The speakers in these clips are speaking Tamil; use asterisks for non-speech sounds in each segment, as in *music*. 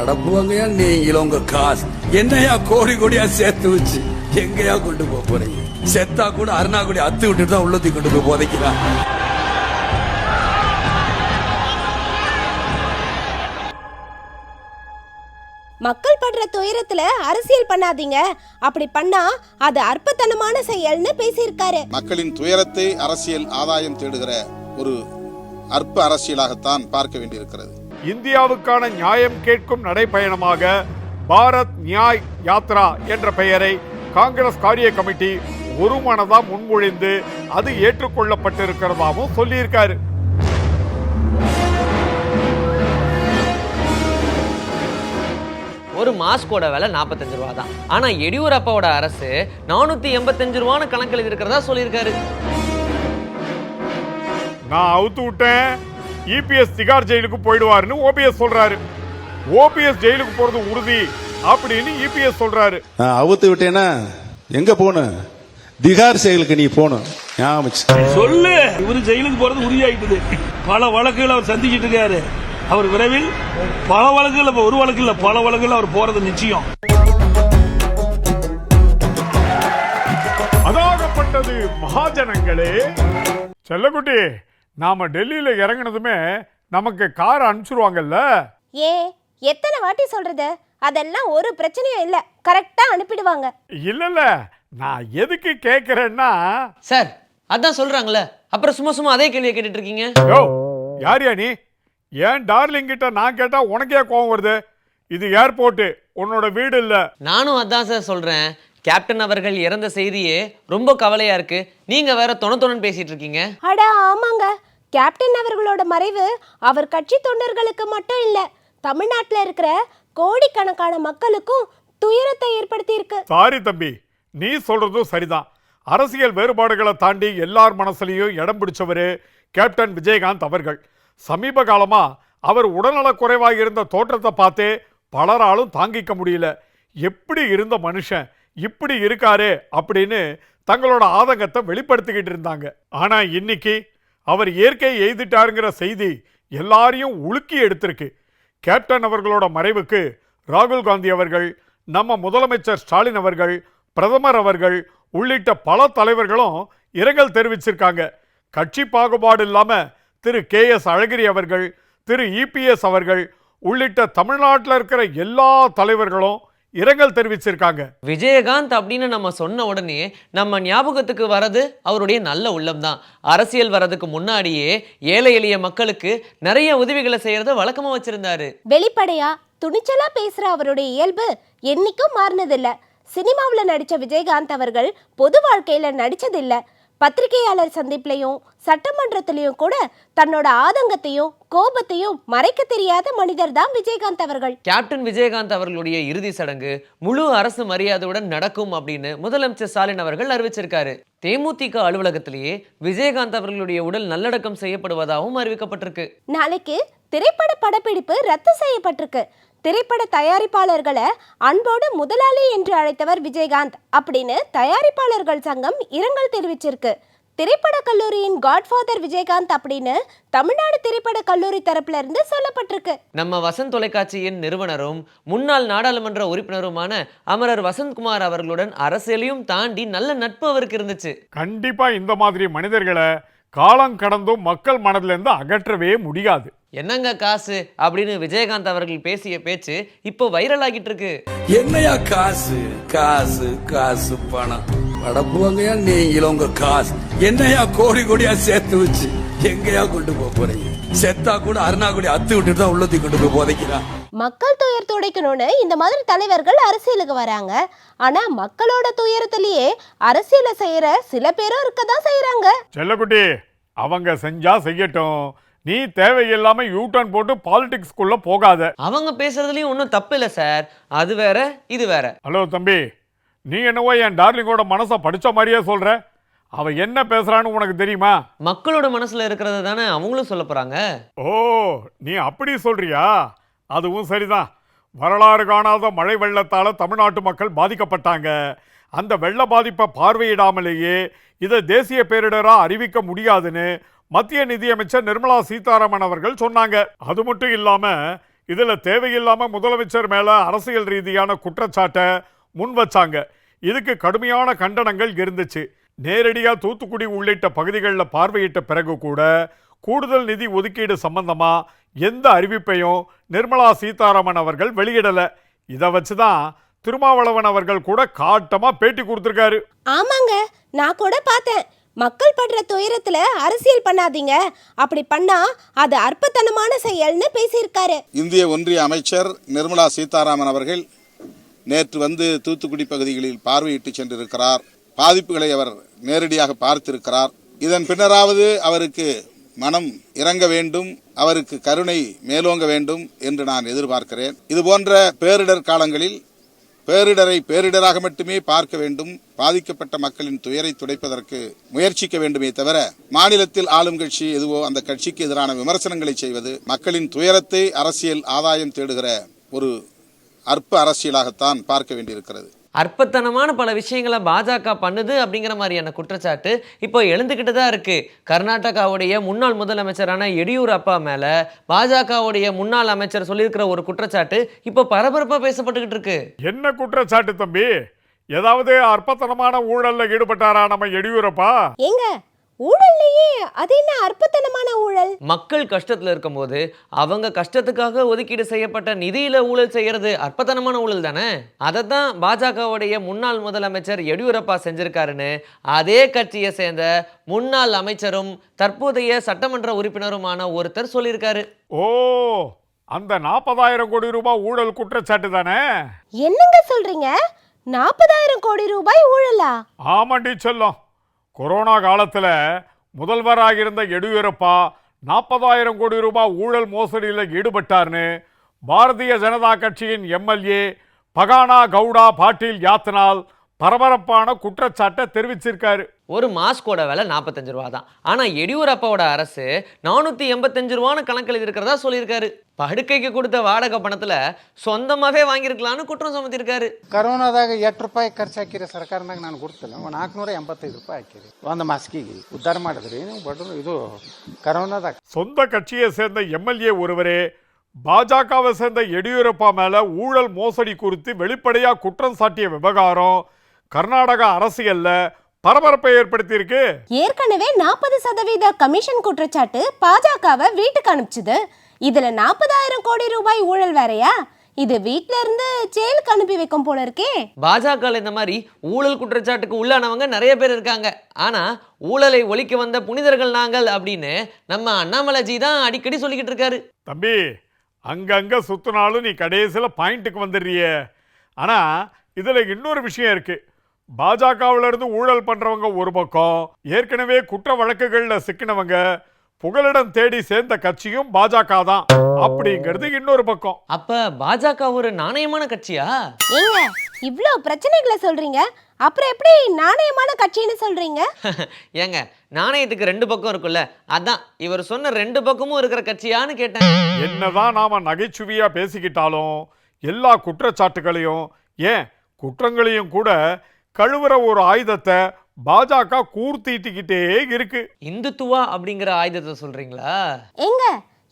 அடப்புவங்கயா நீங்களும் உங்க காசு. என்னையா கோடி கோடியா சேர்த்து வச்சு எங்கயா கொண்டு போக போறீங்க? செத்தா கூட அருணாக்குடி அத்து விட்டுட்டு தான் உள்ளத்தி கொண்டு போய் போதைக்கிறான் மக்கள் படுற துயரத்துல அரசியல் பண்ணாதீங்க. அப்படி பண்ணா அது அற்பத்தனமான செயல்னு பேசியிருக்காரு. மக்களின் துயரத்தை அரசியல் ஆதாயம் தேடுகிற ஒரு அற்ப அரசியலாகத்தான் பார்க்க வேண்டியிருக்கிறது. இந்தியாவுக்கான நியாயம் கேட்கும் நடைப்பயணமாக பாரத் நியாய் யாத்ரா என்ற பெயரை காங்கிரஸ் காரிய கமிட்டி ஒரு மனதா முன்மொழிந்து அது ஏற்றுக்கொள்ளப்பட்டிருக்கிறதாவும் சொல்லியிருக்காரு. ஒரு மாஸ்கோட விலை நாற்பத்தஞ்சு ரூபா தான். ஆனா எடியூரப்பாவோட அரசு நானூத்தி எண்பத்தஞ்சு ரூபான்னு கணக்கில் இருக்கிறதா சொல்லியிருக்காரு. நான் அவுத்து விட்டேன். இபிஎஸ் திகார் ஜெயிலுக்கு போயிடுவாருன்னு ஓபிஎஸ் சொல்றாரு. ஓபிஎஸ் ஜெயிலுக்கு போறது உறுதி அப்படின்னு இபிஎஸ் சொல்றாரு. நான் அவுத்து விட்டேன்னா எங்க போகணும் திகார் செயலுக்கு நீ போகணும். சொல்லு. இவரு ஜெயிலுக்கு போறது உறுதியாயிட்டது. பல வழக்குகள் அவர் சந்திச்சிட்டு இருக்காரு. அவர் விரைவில் பல வழக்குகள் ஒரு வழக்கு இல்ல பல வழக்குகள் அவர் போறது நிச்சயம். அதாகப்பட்டது மகாஜனங்களே. செல்லக்குட்டி நாம டெல்லியில இறங்குனதுமே நமக்கு கார் அனுப்பிச்சிருவாங்கல்ல? ஏன் எத்தனை வாட்டி சொல்றது? அதெல்லாம் ஒரு பிரச்சனையும் இல்ல. கரெக்டா அனுப்பிடுவாங்க. இல்ல இல்ல நான் எதுக்கு கேக்குறேன்னா சார் அதான் சொல்றாங்களே. அப்புறம் சும்மா சும்மா அதே கேள்வியை கேட்டுட்டு இருக்கீங்க யோ யாரியா நீ? ஏன் டார்லிங் கிட்ட நான் கேட்டா உனக்கே கோவம் வருது? இது ஏர்போர்ட் உன்னோட வீடு இல்ல. நானும் அதான் சார் சொல்றேன். கேப்டன் அவர்கள் இறந்த செய்தியே ரொம்ப கவலையா இருக்கு. நீங்க வேற தொண தொணன்னு பேசிட்டு இருக்கீங்க அட ஆமாங்க. கேப்டன் அவர்களோட மறைவு அவர் கட்சி தொண்டர்களுக்கு மட்டும் இல்ல தமிழ்நாட்டில் இருக்கிற கோடிக்கணக்கான மக்களுக்கும் துயரத்தை ஏற்படுத்தி இருக்கு சாரி தம்பி நீ சொல்றதும் சரிதான். அரசியல் வேறுபாடுகளை தாண்டி எல்லார் மனசுலயும் இடம் பிடிச்சவரு கேப்டன் விஜயகாந்த் அவர்கள். சமீப காலமா அவர் உடல்நலக் குறைவாக இருந்த தோற்றத்தை பார்த்தே பலராலும் தாங்கிக்க முடியல. எப்படி இருந்த மனுஷன் இப்படி இருக்காரு அப்படின்னு தங்களோட ஆதங்கத்தை வெளிப்படுத்திக்கிட்டு இருந்தாங்க. ஆனா இன்னைக்கு அவர் இயற்கை எய்திட்டாருங்கிற செய்தி எல்லாரையும் உலுக்கி எடுத்திருக்கு. கேப்டன் அவர்களோட மறைவுக்கு ராகுல் காந்தி அவர்கள் நம்ம முதலமைச்சர் ஸ்டாலின் அவர்கள் பிரதமர் அவர்கள் உள்ளிட்ட பல தலைவர்களும் இரங்கல் தெரிவிச்சிருக்காங்க. கட்சி பாகுபாடு இல்லாமல் திரு கே எஸ் அழகிரி அவர்கள் திரு இபிஎஸ் அவர்கள் உள்ளிட்ட தமிழ்நாட்டில் இருக்கிற எல்லா தலைவர்களும் இரங்கல் தெரிவிச்சிருக்காங்க. விஜயகாந்த் அப்படின்னு நம்ம சொன்ன உடனே நம்ம ஞாபகத்துக்கு வரது அவருடைய நல்ல உள்ளம் தான். அரசியல் வர்றதுக்கு முன்னாடியே ஏழை எளிய மக்களுக்கு நிறைய உதவிகளை செய்யறத வழக்கமா வச்சிருந்தாரு. வெளிப்படையா துணிச்சலா பேசுற அவருடைய இயல்பு என்னைக்கும் மாறினதில்ல. சினிமாவுல நடிச்ச விஜயகாந்த் அவர்கள் பொது வாழ்க்கையில நடிச்சதில்ல. பத்திரிகையாளர் சந்திப்புலையும் சட்டமன்றத்திலையும் கூட தன்னோட ஆதங்கத்தையும் கோபத்தையும் மறைக்க தெரியாத மனிதர் தான் விஜயகாந்த் அவர்கள். கேப்டன் விஜயகாந்த் அவர்களுடைய இறுதி சடங்கு முழு அரசு மரியாதையுடன் நடக்கும் அப்படின்னு முதலமைச்சர் ஸ்டாலின் அவர்கள் அறிவிச்சிருக்காரு. தேமுதிக அலுவலகத்திலேயே விஜயகாந்த் அவர்களுடைய உடல் நல்லடக்கம் செய்யப்படுவதாகவும் அறிவிக்கப்பட்டிருக்கு. நாளைக்கு திரைப்பட படப்பிடிப்பு ரத்து செய்யப்பட்டிருக்கு. திரைப்பட தயாரிப்பாளர்களை அன்போடு முதலாளி என்று அழைத்தவர் விஜயகாந்த். அப்படின்னு தயாரிப்பாளர்கள் சங்கம் இரங்கல் தெரிவிச்சிருக்கு. திரைப்பட கல்லூரியின் காட்ஃபாதர் விஜயகாந்த் அப்படின்னு தமிழ்நாடு திரைப்பட கல்லூரி தரப்புல இருந்து சொல்லப்பட்டிருக்கு. நம்ம வசந்த் தொலைக்காட்சியின் நிறுவனரும் முன்னாள் நாடாளுமன்ற உறுப்பினருமான அமரர் வசந்த்குமார் அவர்களுடன் அரசியலையும் தாண்டி நல்ல நட்பு அவருக்கு இருந்துச்சு. கண்டிப்பா இந்த மாதிரி மனிதர்களை காலம் கடந்தும் மக்கள் மனதிலிருந்து அகற்றவே முடியாது. என்னங்க காசு? அப்படின்னு விஜயகாந்த் அவர்கள் பேசிய பேச்சு இப்போ வைரல் ஆகிட்டு இருக்கு என்னையா காசு? காசு காசு பணம். அடப்புவங்கயா நீங்களும் உங்க காசு. என்னையா கோடி கோடியா சேர்த்து வச்சு எங்கயா கொண்டு போக போறீங்க? செத்தா கூட அருணாக்குடி அத்து விட்டுட்டு தான் உள்ளத்தி கொண்டு போய் போதைக்கிறான். மக்கள் துயர் துடைக்கணும்னு இந்த மாதிரி தலைவர்கள் அரசியலுக்கு வராங்க. ஆனா மக்களோட துயரத்திலேயே அரசியலை செய்யற சில பேரும் இருக்கதான் செய்யறாங்க செல்லக்குட்டி அவங்க செஞ்சா செய்யட்டும். நீ தேவையில்லாம யூ டர்ன் போட்டு பாலிடிக்ஸ்குள்ள போகாத. அவங்க பேசுறதுலயும் ஒன்றும் தப்பு இல்லை சார். அது வேற இது வேற. ஹலோ தம்பி. நீ என்னவோ என் டார்லிங்கோட மனசை படிச்ச மாதிரியே சொல்ற. அவ என்ன பேசுறான்னு உனக்கு தெரியுமா? மக்களோட மனசுல இருக்கிறத தானே அவங்களும் சொல்ல போறாங்க? ஓ நீ அப்படி சொல்றியா? அதுவும் சரிதான். வரலாறு காணாத மழை வெள்ளத்தால தமிழ்நாட்டு மக்கள் பாதிக்கப்பட்டாங்க. அந்த வெள்ள பாதிப்பை பார்வையிடாமலேயே இதை தேசிய பேரிடராக அறிவிக்க முடியாதுன்னு மத்திய நிதியமைச்சர் நிர்மலா சீதாராமன் அவர்கள் சொன்னாங்க. அது மட்டும் இல்லாமல் இதில் தேவையில்லாமல் முதலமைச்சர் மேலே அரசியல் ரீதியான குற்றச்சாட்டை முன் வச்சாங்க. இதுக்கு கடுமையான கண்டனங்கள் இருந்துச்சு. நேரடியாக தூத்துக்குடி உள்ளிட்ட பகுதிகளில் பார்வையிட்ட பிறகு கூட கூடுதல் நிதி ஒதுக்கீடு சம்பந்தமா எந்த அறிவிப்பையும் நிர்மலா சீதாராமன் அவர்கள் வெளியிடலை. இதை வச்சு தான் திருமாவளவன் அவர்கள் கூட காட்டமா பேட்டி கொடுத்திருக்காரு. ஆமாங்க நான் கூட பார்த்தேன். மக்கள் படுற துயரத்துல அரசியல் பண்ணாதீங்க. அப்படி பண்ணா அது அற்பத்தனமான செயல்னு பேசியிருக்காரு. இந்திய ஒன்றிய அமைச்சர் நிர்மலா சீதாராமன் அவர்கள் நேற்று வந்து தூத்துக்குடி பகுதிகளில் பார்வையிட்டு சென்றிருக்கிறார். பாதிப்புகளை அவர் நேரடியாக பார்த்திருக்கிறார். இதன் பின்னராவது அவருக்கு மனம் இறங்க வேண்டும் அவருக்கு கருணை மேலோங்க வேண்டும் என்று நான் எதிர்பார்க்கிறேன். இது போன்ற பேரிடர் காலங்களில் பேரிடரை பேரிடராக மட்டுமே பார்க்க வேண்டும் பாதிக்கப்பட்ட மக்களின் துயரை துடைப்பதற்கு முயற்சிக்க வேண்டுமே தவிர மாநிலத்தில் ஆளும் கட்சி எதுவோ அந்த கட்சிக்கு எதிரான விமர்சனங்களை செய்வது மக்களின் துயரத்தை அரசியல் ஆதாயம் தேடுகிற ஒரு அற்ப அரசியலாகத்தான் பார்க்க வேண்டியிருக்கிறது. அற்பத்தனமான பல விஷயங்களை பாஜக பண்ணுது அப்படிங்கிற மாதிரியான குற்றச்சாட்டு இப்போ எழுந்துக்கிட்டு தான் இருக்கு. கர்நாடகாவுடைய முன்னாள் முதலமைச்சரான எடியூரப்பா மேல பாஜகவுடைய முன்னாள் அமைச்சர் சொல்லியிருக்கிற ஒரு குற்றச்சாட்டு இப்போ பரபரப்பா பேசப்பட்டுக்கிட்டு இருக்கு. என்ன குற்றச்சாட்டு தம்பி? ஏதாவது அற்பத்தனமான ஊழல்ல ஈடுபட்டாரா நம்ம எடியூரப்பா? ஏங்க ஊழல்லையே அது என்ன அற்பத்தனமான ஊழல்? மக்கள் கஷ்டத்துல இருக்கும்போது அவங்க கஷ்டத்துக்காக ஒதுக்கீடு செய்யப்பட்ட நிதியில ஊழல் செய்யறது அற்பத்தனமான ஊழல் தானே? அதை தான் பாஜகவுடைய முன்னாள் முதலமைச்சர் எடியூரப்பா செஞ்சிருக்காருன்னு அதே கட்சியை சேர்ந்த முன்னாள் அமைச்சரும் தற்போதைய சட்டமன்ற உறுப்பினருமான ஒருத்தர் சொல்லியிருக்காரு. ஓ அந்த நாற்பதாயிரம் கோடி ரூபாய் ஊழல் குற்றச்சாட்டு தானே? என்னங்க சொல்றீங்க? நாற்பதாயிரம் கோடி ரூபாய் ஊழலா? ஆமாண்டி செல்லம். கொரோனா காலத்தில் முதல்வராக இருந்த எடியூரப்பா நாற்பதாயிரம் கோடி ரூபாய் ஊழல் மோசடியில் ஈடுபட்டார்னு பாரதிய ஜனதா கட்சியின் எம்எல்ஏ பகானா கவுடா பாட்டீல் யாத்தினால் பரபரப்பான குற்றச்சாட்டை தெரிவிச்சிருக்காரு ஒரு மாஸ்கோட விலை நாற்பத்தஞ்சு ரூபா தான் ஆனால் எடியூரப்பாவோட அரசு நானூற்றி எண்பத்தஞ்சு ரூபான்னு கணக்கு எழுதியிருக்கிறதா சொல்லியிருக்காரு படுக்கைக்கு கொடுத்த வாடகை பணத்தில் சொந்தமாகவே வாங்கியிருக்கலான்னு குற்றம் சுமத்திருக்காரு ಕರೋನಾದಾಗ ಎಷ್ಟು ರೂಪಾಯಿ ಖರ್ಚು ಹಾಕಿರಿ ಸರ್ಕಾರದಾಗ ನಾನು ಗೊತ್ತಿಲ್ಲ ಒಂದು ನಾಲ್ಕುನೂರ ಎಂಬತ್ತೈದು ರೂಪಾಯಿ ಹಾಕಿರಿ ಒಂದು ಮಾಸ್ಕಿಗೆ ಉದ್ಧಾರ ಮಾಡಿದ್ರಿ ನೀವು ಬಡವರು ಇದು ಕರೋನಾದಾಗ சொந்த கட்சியை சேர்ந்த எம்எல்ஏ ஒருவரே பாஜகவை சேர்ந்த எடியூரப்பா மேல ஊழல் மோசடி குறித்து வெளிப்படையா குற்றம் சாட்டிய விவகாரம் கர்நாடக அரசியல்ல பரபரப்பை ஏற்படுத்தியிருக்கு. ஏற்கனவே நாற்பது சதவீத கமிஷன் குற்றச்சாட்டு பாஜகவை வீட்டுக்கு அனுப்பிச்சுது. இதுல நாற்பதாயிரம் கோடி ரூபாய் ஊழல் வேறயா? இது வீட்ல இருந்து ஜெயிலுக்கு அனுப்பி வைக்கும் போல இருக்கே. பாஜக இந்த மாதிரி ஊழல் குற்றச்சாட்டுக்கு உள்ளானவங்க நிறைய பேர் இருக்காங்க. ஆனா ஊழலை ஒழிக்க வந்த புனிதர்கள் நாங்கள் அப்படின்னு நம்ம அண்ணாமலைஜி தான் அடிக்கடி சொல்லிக்கிட்டு இருக்காரு. தம்பி அங்கங்க சுத்தினாலும் நீ கடைசியில் பாயிண்ட்டுக்கு வந்துடுறியே. ஆனா இதுல இன்னொரு விஷயம் இருக்கு. பாஜகவுல இருந்து ஊழல் பண்றவங்க ஒரு பக்கம் ஏற்கனவே குற்ற வழக்குகள்ல சிக்கினவங்க புகலிடம் தேடி சேர்ந்த கட்சியும் பாஜக தான். அப்படிங்கிறது இன்னொரு பக்கம். அப்ப பாஜக ஒரு நாணயமான கட்சியா? ஏங்க இவ்ளோ பிரச்சனைகளை சொல்றீங்க. அப்புறம் எப்படி நாணயமான கட்சின்னு சொல்றீங்க? *laughs* ஏங்க நாணயத்துக்கு ரெண்டு பக்கம் இருக்குல்ல. அதான் இவர் சொன்ன ரெண்டு பக்கமும் இருக்கிற கட்சியான்னு கேட்டேன். என்னதான் நாம நகைச்சுவையா பேசிக்கிட்டாலும் எல்லா குற்றச்சாட்டுகளையும் ஏன் குற்றங்களையும் கூட கழுவுற ஒரு ஆயுதத்தை பாஜக கூர்த்தீட்டிக்கிட்டே இருக்கு. இந்துத்துவா அப்படிங்கிற ஆயுதத்தை சொல்றீங்களா? ஏங்க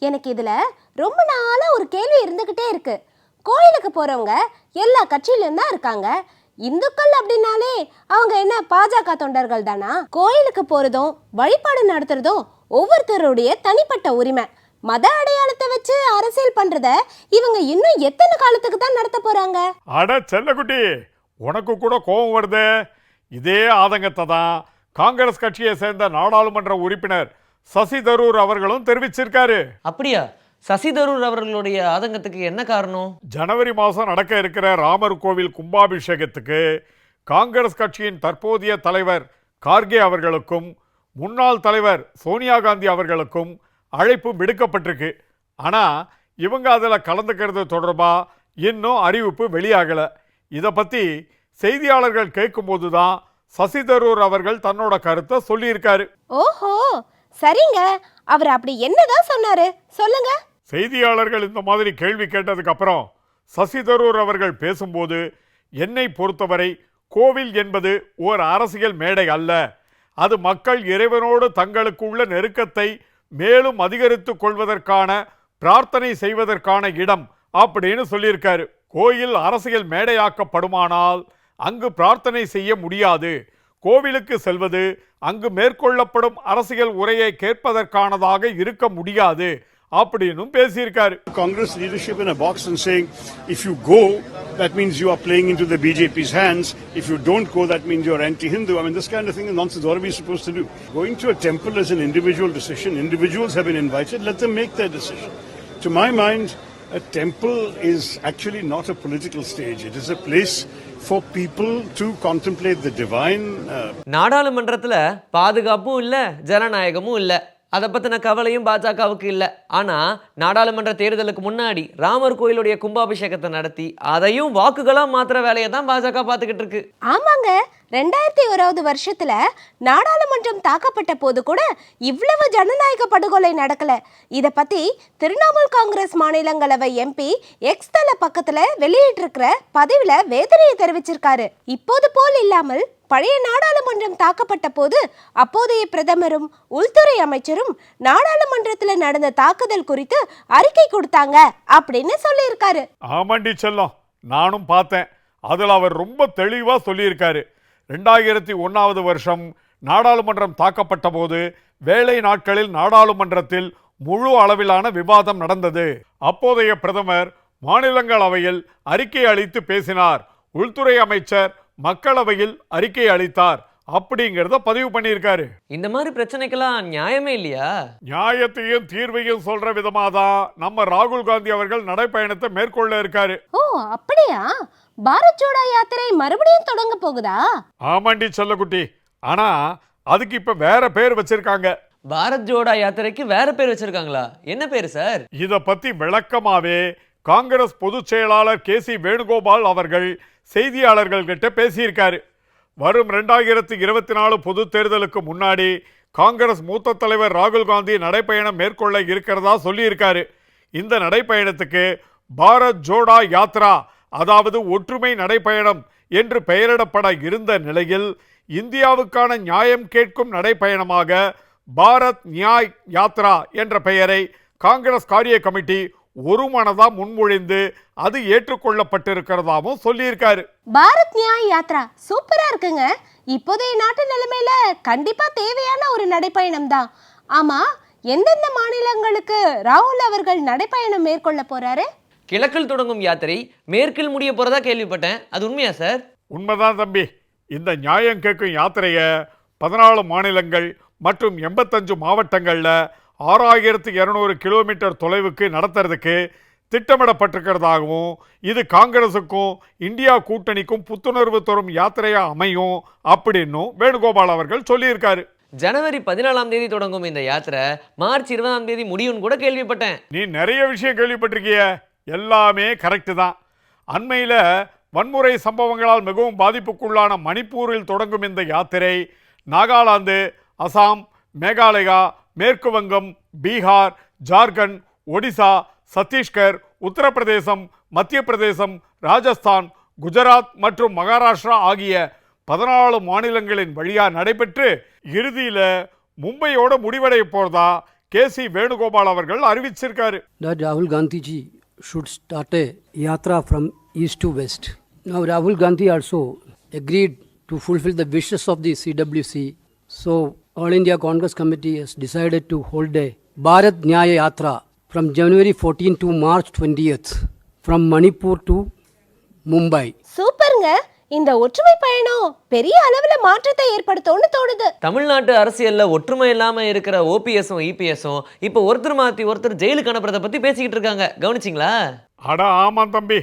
எனக்கு இதுல ரொம்ப நாளா ஒரு கேள்வி இருந்துகிட்டே இருக்கு. கோயிலுக்கு போறவங்க எல்லா கட்சியிலும் தான் இருக்காங்க. இந்துக்கள் அப்படின்னாலே அவங்க என்ன பாஜக தொண்டர்கள் தானா? கோயிலுக்கு போறதும் வழிபாடு நடத்துறதும் ஒவ்வொருத்தருடைய தனிப்பட்ட உரிமை. மத அடையாளத்தை வச்சு அரசியல் பண்றத இவங்க இன்னும் எத்தனை காலத்துக்கு தான் நடத்த போறாங்க? அட செல்லக்குட்டி உனக்கு கூட கோபம் வருதே? இதே ஆதங்கத்தை தான் காங்கிரஸ் கட்சியை சேர்ந்த நாடாளுமன்ற உறுப்பினர் சசி தரூர் அவர்களும் தெரிவிச்சிருக்காரு. அப்படியா? சசி தரூர் அவர்களுடைய ஆதங்கத்துக்கு என்ன காரணம்? ஜனவரி மாதம் நடக்க இருக்கிற ராமர் கோவில் கும்பாபிஷேகத்துக்கு காங்கிரஸ் கட்சியின் தற்போதைய தலைவர் கார்கே அவர்களுக்கும் முன்னாள் தலைவர் சோனியா காந்தி அவர்களுக்கும் அழைப்பு விடுக்கப்பட்டிருக்கு. ஆனால் இவங்க அதில் கலந்துக்கிறது தொடர்பாக இன்னும் அறிவிப்பு வெளியாகலை. இதை பற்றி செய்தியாளர்கள் கேட்கும்போது தான் சசி தரூர் அவர்கள் தன்னோட கருத்தை சொல்லியிருக்காரு. ஓஹோ சரிங்க. அவர் அப்படி என்னதான் சொன்னாரு? சொல்லுங்க. செய்தியாளர்கள் இந்த மாதிரி கேள்வி கேட்டதுக்கு அப்புறம் சசி தரூர் அவர்கள் பேசும்போது என்னை பொறுத்தவரை கோவில் என்பது ஓர் அரசியல் மேடை அல்ல. அது மக்கள் இறைவனோடு தங்களுக்கு உள்ள நெருக்கத்தை மேலும் அதிகரித்துக் கொள்வதற்கான பிரார்த்தனை செய்வதற்கான இடம் அப்படின்னு சொல்லியிருக்காரு. கோயில் அரசியல் மேடையாக்கப்படுமானால் அங்கு பிரார்த்தனை செய்ய முடியாது கோவிலுக்கு செல்வது அங்கு மேற்கொள்ளப்படும் அரசியல் உரையை கேட்பதற்கானதாக இருக்க முடியாது அப்படின்னும் பேசியிருக்கார் Congress leadership in box and saying if you go that means you are playing in to the BJP hands if you don't go that means you are anti Hindu I mean this kind of thing nonsense are we suppose to to going to a temple is an individual decision individuals have been invited let them make their decision to my mind a temple is actually not a political stage. It is a place for people to contemplate the divine. நாடாளுமன்றத்தில் பாதுகாப்பும் இல்லை ஜனநாயகமும் இல்லை அதை பற்றின கவலையும் பாஜகவுக்கு இல்லை. ஆனால் நாடாளுமன்ற தேர்தலுக்கு முன்னாடி ராமர் கோயிலுடைய கும்பாபிஷேகத்தை நடத்தி அதையும் வாக்குகளாக மாற்றுற வேலையை தான் பாஜக பார்த்துக்கிட்டு இருக்கு. ஆமாங்க. ரெண்டாயிரத்தி ஓராவது வருஷத்துல நாடாளுமன்றம் தாக்கப்பட்ட போது கூட இவ்வளவு ஜனநாயக படுகொலை நடக்கல. இதை பத்தி திரிணாமுல் காங்கிரஸ் மாநிலங்களவை எம்பி எக்ஸ் தள பக்கத்துல வெளியிட்டிருக்கிற பதிவுல வேதனையை தெரிவிச்சிருக்காரு. இப்போது போல் இல்லாமல் பழைய நாடாளுமன்றம் தாக்கப்பட்ட போது அப்போதைய பிரதமரும் உள்துறை அமைச்சரும் நாடாளுமன்றத்துல நடந்த தாக்குதல் குறித்து அறிக்கை கொடுத்தாங்க அப்படின்னு சொல்லியிருக்காரு. ஆமாண்டி செல்லம் நானும் பார்த்தேன். அதில் அவர் ரொம்ப தெளிவாக சொல்லியிருக்காரு. ரெண்டாயிரத்தி ஒன்றாவது வருஷம் நாடாளுமன்றம் தாக்கப்பட்ட போது வேலை நாட்களில் நாடாளுமன்றத்தில் முழு அளவிலான விவாதம் நடந்தது. அப்போதைய பிரதமர் மாநிலங்களவையில் அறிக்கை அளித்து பேசினார். உள்துறை அமைச்சர் மக்களவையில் அறிக்கை அளித்தார். அப்படிங்கிறத பதிவு பண்ணியிருக்காரு. இந்த மாதிரி பிரச்சனைக்கெல்லாம் நியாயமே இல்லையா? நியாயத்தையும் தீர்வையும் சொல்ற விதமாக தான் நம்ம ராகுல் காந்தி அவர்கள் நடைப்பயணத்தை மேற்கொள்ள இருக்காரு. ஓ அப்படியா? பாரத் ஜோடா யாத்திரை மறுபடியும் தொடங்க போகுதா? ஆமாண்டி செல்லக்குட்டி. ஆனா அதுக்கு இப்ப வேற பேர் வச்சிருக்காங்க. பாரத் ஜோடா யாத்திரைக்கு வேற பேர் வச்சிருக்காங்களா? என்ன பேரு சார்? இத பத்தி விளக்கமாவே காங்கிரஸ் பொதுச் செயலாளர் கே சி வேணுகோபால் அவர்கள் செய்தியாளர்கள் கிட்ட பேசியிருக்காரு. வரும் ரெண்டாயிரத்தி இருபத்தி நாலு பொது தேர்தலுக்கு முன்னாடி காங்கிரஸ் மூத்த தலைவர் ராகுல் காந்தி நடைப்பயணம் மேற்கொள்ள இருக்கிறதா சொல்லியிருக்காரு. இந்த நடைப்பயணத்துக்கு பாரத் ஜோடா யாத்ரா அதாவது ஒற்றுமை நடைப்பயணம் என்று பெயரிடப்பட இருந்த நிலையில் இந்தியாவுக்கான நியாயம் கேட்கும் நடைப்பயணமாக பாரத் நியாய் யாத்ரா என்ற பெயரை காங்கிரஸ் காரிய கமிட்டி ஒரு மனதா முன்மொழிந்து அது ஏற்றுக்கொள்ளப்பட்டிருக்கிறதாவும் சொல்லியிருக்காரு. பாரத் நியாய் யாத்ரா சூப்பரா இருக்குங்க. இப்போதைய நாட்டு நிலைமையில கண்டிப்பா தேவையான ஒரு நடைப்பயணம் தான் ஆமா எந்தெந்த மாநிலங்களுக்கு ராகுல் அவர்கள் நடைப்பயணம் மேற்கொள்ள போறாரு? கிழக்கில் தொடங்கும் யாத்திரை மேற்கில் முடிய போறதா கேள்விப்பட்டேன். அது உண்மையா சார்? உண்மைதான் தம்பி. இந்த நியாயம் கேட்கும் யாத்திரையை பதினாலு மாநிலங்கள் மற்றும் எண்பத்தஞ்சு மாவட்டங்களில் ஆறாயிரத்து இரநூறு கிலோமீட்டர் தொலைவுக்கு நடத்துறதுக்கு திட்டமிடப்பட்டிருக்கிறதாகவும் இது காங்கிரசுக்கும் இந்தியா கூட்டணிக்கும் புத்துணர்வு தரும் யாத்திரையா அமையும் அப்படின்னும் வேணுகோபால் அவர்கள் சொல்லியிருக்காரு. ஜனவரி பதினாலாம் தேதி தொடங்கும் இந்த யாத்திரை மார்ச் இருபதாம் தேதி முடியும்னு கூட கேள்விப்பட்டேன். நீ நிறைய விஷயம் கேள்விப்பட்டிருக்கிய எல்லாமே கரெக்டு தான். அண்மையில் வன்முறை சம்பவங்களால் மிகவும் பாதிப்புக்குள்ளான மணிப்பூரில் தொடங்கும் இந்த யாத்திரை நாகாலாந்து அசாம் மேகாலயா மேற்கு வங்கம் பீகார் ஜார்க்கண்ட் ஒடிசா சத்தீஸ்கர் உத்தரப்பிரதேசம் மத்திய பிரதேசம் ராஜஸ்தான் குஜராத் மற்றும் மகாராஷ்டிரா ஆகிய பதினாலு மாநிலங்களின் வழியாக நடைபெற்று இறுதியில் மும்பையோட முடிவடைய போறதா கே சி வேணுகோபால் அவர்கள் அறிவிச்சிருக்காரு ராகுல் Gandhiji Gandhi ji should start a yatra from east to west. Now Rahul Gandhi also agreed to fulfill the wishes of the CWC. So All India Congress Committee has decided to hold a Bharat Nyaya Yatra from January 14 to March 20th from Manipur to Mumbai. சூப்பருங்க. இந்த ஒற்றுமை பயணம் பெரிய அளவுல மாற்றத்தை ஏற்படுத்தும்னு தோணுது. தமிழ்நாட்டு அரசியல்ல ஒற்றுமை இல்லாம இருக்கிற ஓபிஎஸும் இபிஎஸும் இப்போ ஒருத்தர் மாத்தி ஒருத்தர் ஜெயிலுக்கு அனுப்புறத பத்தி பேசிக்கிட்டு இருக்காங்க. கவனிச்சிங்களா? அட ஆமாம் தம்பி.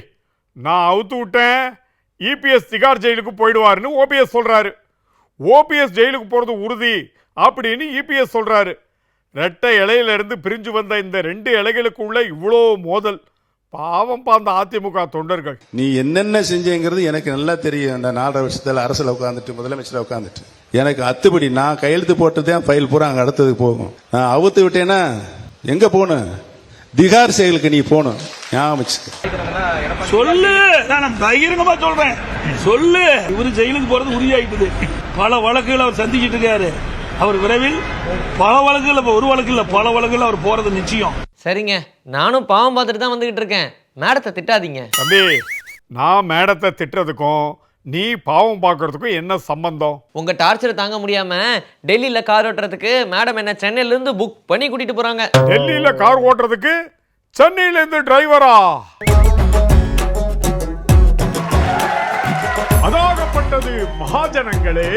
நான் அவுத்து விட்டேன். இபிஎஸ் திகார் ஜெயிலுக்கு போயிடுவாருன்னு ஓபிஎஸ் சொல்றாரு. ஓபிஎஸ் ஜெயிலுக்கு போறது உறுதி. அப்படின்னு இபிஎஸ் சொல்றாரு. ரெட்டை இலையில இருந்து பிரிஞ்சு வந்த இந்த ரெண்டு இலைகளுக்குள்ள இவ்வளோ மோதல். பாவம் அந்த அதிமுக தொண்டர்கள். நீ என்னென்ன செஞ்சேங்கிறது எனக்கு நல்லா தெரியும். அந்த நாலரை வருஷத்தில் அரசில் உட்காந்துட்டு முதலமைச்சர் உட்காந்துட்டு எனக்கு அத்துப்படி நான் கையெழுத்து போட்டு தான் ஃபைல் பூரா அங்கே அடுத்ததுக்கு போகும். நான் அவுத்து விட்டேன்னா எங்கே போகணும் திகார் செயலுக்கு நீ போகணும் ஞாபகம் சொல்லு. நான் பகிரங்கமா சொல்றேன். சொல்லு. இவரு ஜெயிலுக்கு போறது உறுதியாயிட்டது. பல வழக்குகள் அவர் சந்திச்சிட்டு இருக்காரு. அவர் விரைவில் பல வழக்குகள் இப்ப ஒரு வழக்கு இல்ல பல வழக்குகள் அவர் போறது நிச்சயம். சரிங்க. நானும் பாவம் பார்த்துட்டு தான் வந்துகிட்டு இருக்கேன். மேடத்தை திட்டாதீங்க. தம்பி நான் மேடத்தை திட்டுறதுக்கும் நீ பாவம் பார்க்கறதுக்கும் என்ன சம்பந்தம்? உங்க டார்ச்சர் தாங்க முடியாம டெல்லியில கார் ஓட்டுறதுக்கு மேடம் என்ன சென்னையில இருந்து புக் பண்ணி கூட்டிட்டு போறாங்க. டெல்லியில கார் ஓட்டுறதுக்கு சென்னையில இருந்து டிரைவரா அதாகப்பட்டது மகாஜனங்களே.